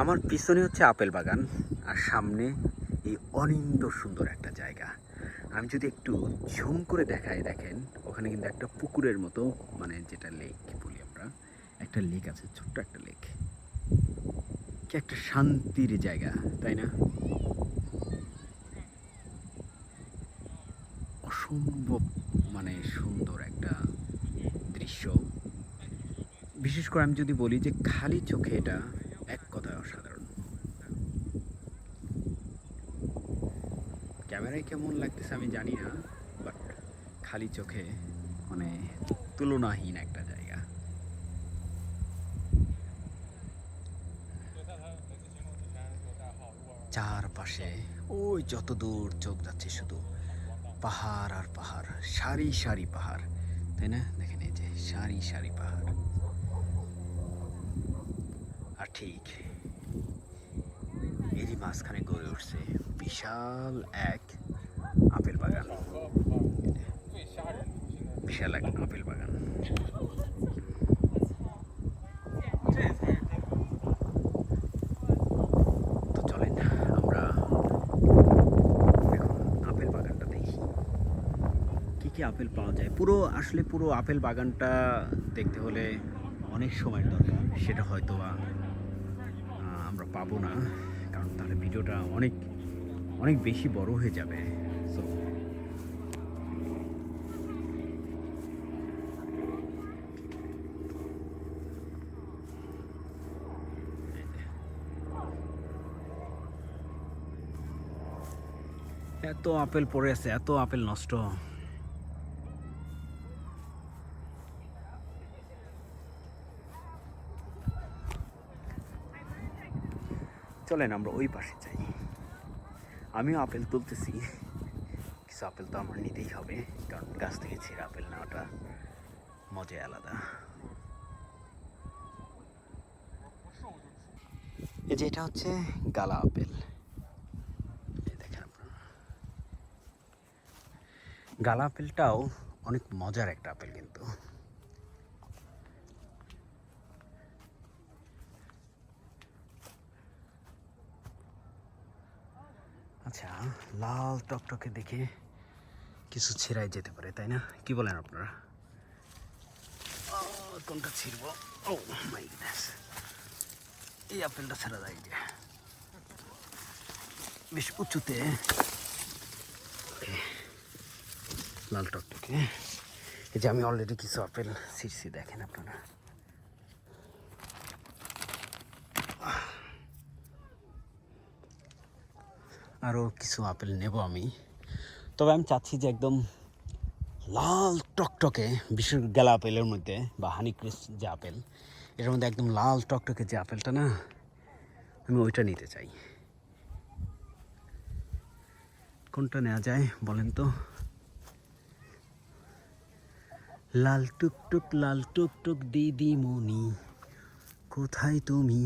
আমার পিছনে হচ্ছে আপেল বাগান আর সামনে এই অনিন্দ সুন্দর একটা জায়গা। আমি যদি একটু ঝুম করে দেখাই, দেখেন, ওখানে কিন্তু একটা পুকুরের মতো মানে যেটা লেক বলি আমরা, একটা লেক আছে, ছোট্ট একটা লেক কি একটা শান্তির জায়গা, তাই না? অসম্ভব মানে সুন্দর একটা দৃশ্য। বিশেষ করে আমি যদি বলি যে খালি চোখে এটা এক কথায় অসাধারণ ক্যামেরায় কেমন লাগতেছে আমি জানি না বাট খালি চোখে মানে তুলনাহীন একটা জায়গা। চারপাশে ওই যত দূর চোখ যাচ্ছে শুধু পাহাড় আর পাহাড়, সারি সারি পাহাড়, তাই না? দেখেন এই যে সারি সারি পাহাড়। আর ঠিক এরই মাঝখানে গড়ে উঠছে বিশাল এক আপেল বাগান। বিশাল এক আপেল বাগান। আপেল পাওয়া যায়? পুরো, আসলে পুরো আপেল বাগানটা দেখতে হলে অনেক সময়ের দরকার। সেটা হয়তো আমরা পাবো না, কারণ তাহলে ভিডিওটা অনেক অনেক বেশি বড় হয়ে যাবে। এত আপেল পড়ে আছে, এত আপেল নষ্ট। চলেন আমরা ওই পাশে যাই। আমিও আপেল তুলতেছি। কিছু আপেল তো আমার নিতেই হবে, কারণ গাছ থেকে ছিঁড়ে আপেল নেওয়াটা মজাই আলাদা। এই যে এটা হচ্ছে গালা আপেল। গালা আপেলটাও অনেক মজার একটা আপেল কিন্তু। আচ্ছা লাল টকটকে দেখে কিছু ছেঁড়াই যেতে পারে, তাই না? কি বলেন আপনারা? কোনটা ছিড়ব? ও মাই গডনেস এই আপেলটা ছেড়া যায় যে। বেশ উঁচুতে। লাল টকটকে। এই যে আমি অলরেডি কিছু আপেল ছিঁড়ছি, দেখেন আপনারা। আরও কিছু আপেল নেব আমি। তবে আমি চাচ্ছি যে একদম লাল টকটকে বিশেষ গেলা আপেলের মধ্যে বা হানি ক্রিস যে আপেল এটার মধ্যে একদম লাল টকটকে যে আপেলটা না, আমি ওইটা নিতে চাই। কোনটা নেওয়া যায় বলেন তো? লাল টুকটুক লাল টুকটুক দিদিমণি, কোথায় তুমি?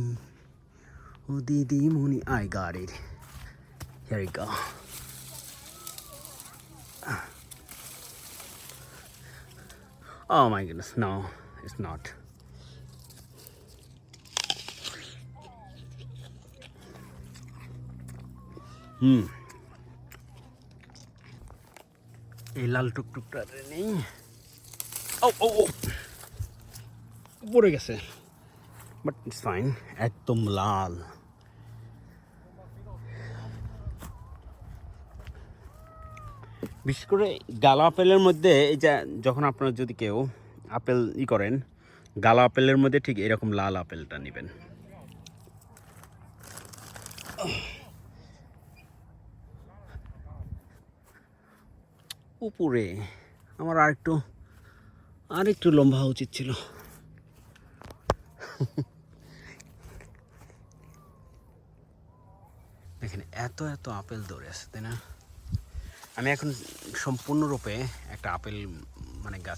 ও দিদিমণি, I got it Here we go. Oh my goodness, no, it's not. হুম এই লাল টুকটুকটা নেই ও ও ও পড়ে গেছে বাট ইটস ফাইন একদম লাল বিশেষ করে গালা আপেলের মধ্যে এই যে যখন আপনারা যদি কেউ আপেল ই করেন, গালা আপেলের মধ্যে ঠিক এরকম লাল আপেলটা নেবেন। উপরে আমার আরেকটু আরেকটু লম্বা হওয়া উচিত ছিল। দেখেন, এত এত আপেল ধরে আছে, তাই না? আমি এখন সম্পূর্ণরূপে একটা আপেল মানে গাছ